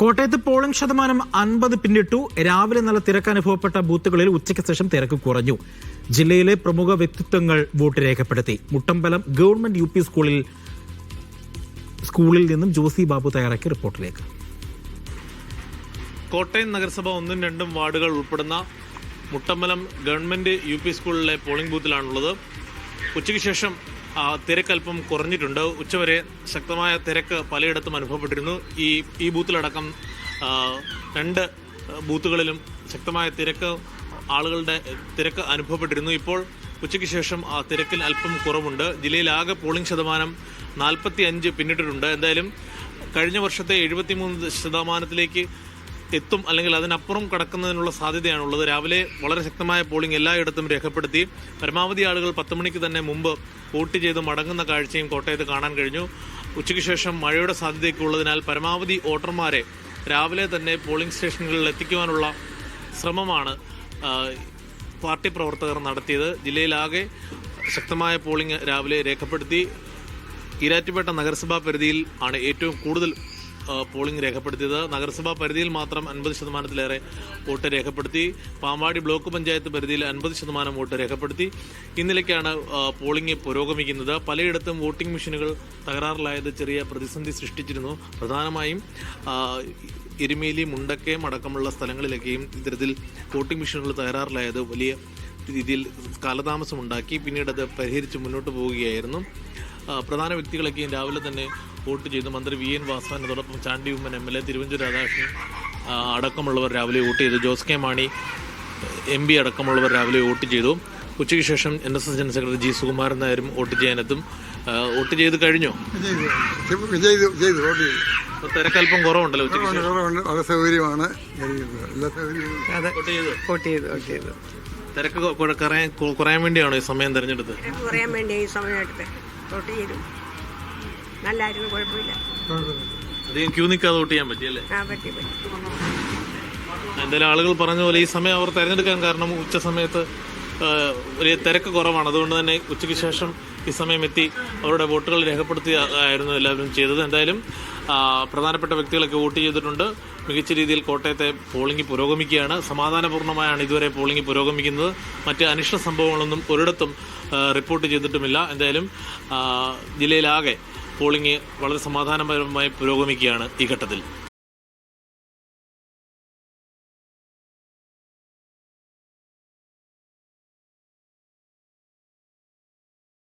കോട്ടയത്ത് പോളിംഗ് ശതമാനം അൻപത് പിന്നിട്ടു. രാവിലെ നല്ല തിരക്ക് അനുഭവപ്പെട്ട ബൂത്തുകളിൽ ഉച്ചയ്ക്ക് ശേഷം തിരക്ക് കുറഞ്ഞു. ജില്ലയിലെ പ്രമുഖ വ്യക്തിത്വങ്ങൾ വോട്ട് രേഖപ്പെടുത്തി. മുട്ടമ്പലം ഗവൺമെന്റ് യു സ്കൂളിൽ സ്കൂളിൽ നിന്നും ജോസി ബാബു തയ്യാറാക്കിയ റിപ്പോർട്ടിലേക്ക്. കോട്ടയം നഗരസഭ ഒന്നും രണ്ടും വാർഡുകൾ ഉൾപ്പെടുന്ന മുട്ടമ്പലം ഗവൺമെന്റ് യു സ്കൂളിലെ പോളിംഗ് ബൂത്തിലാണുള്ളത്. ഉച്ചയ്ക്ക് ശേഷം ആ, തിരക്ക് കുറഞ്ഞിട്ടുണ്ട്. ഉച്ചവരെ ശക്തമായ തിരക്ക് പലയിടത്തും അനുഭവപ്പെട്ടിരുന്നു. ഈ ഈ ബൂത്തിലടക്കം രണ്ട് ബൂത്തുകളിലും ശക്തമായ തിരക്ക് ആളുകളുടെ തിരക്ക് അനുഭവപ്പെട്ടിരുന്നു. ഇപ്പോൾ ഉച്ചയ്ക്ക് ശേഷം ആ തിരക്കിൽ അല്പം കുറവുണ്ട്. ജില്ലയിലാകെ പോളിംഗ് ശതമാനം നാൽപ്പത്തി അഞ്ച് പിന്നിട്ടിട്ടുണ്ട്. എന്തായാലും കഴിഞ്ഞ വർഷത്തെ എഴുപത്തിമൂന്ന് ശതമാനത്തിലേക്ക് എത്തും അല്ലെങ്കിൽ അതിനപ്പുറം കടക്കുന്നതിനുള്ള സാധ്യതയാണുള്ളത്. രാവിലെ വളരെ ശക്തമായ പോളിംഗ് എല്ലായിടത്തും രേഖപ്പെടുത്തി. പരമാവധി ആളുകൾ പത്ത് മണിക്ക് തന്നെ മുമ്പ് വോട്ട് ചെയ്ത് മടങ്ങുന്ന കാഴ്ചയും കോട്ടയത്ത് കാണാൻ കഴിഞ്ഞു. ഉച്ചയ്ക്ക് ശേഷം മഴയുടെ സാധ്യതയൊക്കെ ഉള്ളതിനാൽ പരമാവധി വോട്ടർമാരെ രാവിലെ തന്നെ പോളിംഗ് സ്റ്റേഷനുകളിൽ എത്തിക്കുവാനുള്ള ശ്രമമാണ് പാർട്ടി പ്രവർത്തകർ നടത്തിയത്. ജില്ലയിലാകെ ശക്തമായ പോളിംഗ് രാവിലെ രേഖപ്പെടുത്തി. ഈരാറ്റുപേട്ട നഗരസഭാ പരിധിയിൽ ആണ് ഏറ്റവും കൂടുതൽ പോളിംഗ് രേഖപ്പെടുത്തിയത്. നഗരസഭാ പരിധിയിൽ മാത്രം അൻപത് ശതമാനത്തിലേറെ വോട്ട് രേഖപ്പെടുത്തി. പാമ്പാടി ബ്ലോക്ക് പഞ്ചായത്ത് പരിധിയിൽ അൻപത് ശതമാനം വോട്ട് രേഖപ്പെടുത്തി. ഇന്നലേക്കാണ് പോളിംഗ് പുരോഗമിക്കുന്നത്. പലയിടത്തും വോട്ടിംഗ് മെഷീനുകൾ തകരാറിലായത് ചെറിയ പ്രതിസന്ധി സൃഷ്ടിച്ചിരുന്നു. പ്രധാനമായും എരുമേലി മുണ്ടക്കയം അടക്കമുള്ള സ്ഥലങ്ങളിലൊക്കെയും ഇത്തരത്തിൽ വോട്ടിംഗ് മെഷീനുകൾ തകരാറിലായത് വലിയ രീതിയിൽ കാലതാമസമുണ്ടാക്കി. പിന്നീട് അത് പരിഹരിച്ച് മുന്നോട്ട് പോവുകയായിരുന്നു. പ്രധാന വ്യക്തികളൊക്കെയും രാവിലെ തന്നെ സപ്പോർട്ട് ചെയ്തു. മന്ത്രി വി എൻ വാസവൻ അതോടൊപ്പം Chandy Oommen M L A Thiruvanchoor Radhakrishnan അടക്കമുള്ളവർ രാവിലെ വോട്ട് ചെയ്തു. Jose K Mani M P അടക്കമുള്ളവർ രാവിലെ വോട്ട് ചെയ്തു. ഉച്ചയ്ക്ക് ശേഷം N S S general secretary G Sukumaran നായരും വോട്ട് ചെയ്യാനെത്തും. വോട്ട് ചെയ്ത് കഴിഞ്ഞോ? തിരക്കല്പം കുറവുണ്ടല്ലോ ഉച്ചയ്ക്ക് സൗകര്യമാണ്. തിരക്ക് കുറയാൻ വേണ്ടിയാണോ ഈ സമയം തിരഞ്ഞെടുത്തത്? കുറയാൻ വേണ്ടിയാണ് ഈ സമയം വോട്ട് ചെയ്തു. നല്ലായിരുന്നു കുഴപ്പമില്ല. അധികം ക്യൂ നിൽക്കാതെ വോട്ട് ചെയ്യാൻ പറ്റിയല്ലേ? ആ പറ്റി പറ്റി. എന്തായാലും ആളുകൾ പറഞ്ഞ പോലെ ഈ സമയം അവർ തിരഞ്ഞെടുക്കാൻ കാരണം ഉച്ച സമയത്ത് ഒരു തിരക്ക് കുറവാണ്. അതുകൊണ്ട് തന്നെ ഉച്ചയ്ക്ക് ശേഷം ഈ സമയം എത്തി അവരുടെ വോട്ടുകൾ രേഖപ്പെടുത്തി ആയിരുന്നു എല്ലാവരും ചെയ്തത്. എന്തായാലും പ്രധാനപ്പെട്ട വ്യക്തികളൊക്കെ വോട്ട് ചെയ്തിട്ടുണ്ട്. മികച്ച രീതിയിൽ കോട്ടയത്തെ പോളിംഗ് പുരോഗമിക്കുകയാണ്. സമാധാനപൂർണമായാണ് ഇതുവരെ പോളിംഗ് പുരോഗമിക്കുന്നത്. മറ്റ് അനിഷ്ട സംഭവങ്ങളൊന്നും ഒരിടത്തും റിപ്പോർട്ട് ചെയ്തിട്ടുമില്ല. എന്തായാലും ജില്ലയിലാകെ പോളിംഗ് വളരെ സമാധാനപരമായി പുരോഗമിക്കുകയാണ് ഈ ഘട്ടത്തിൽ.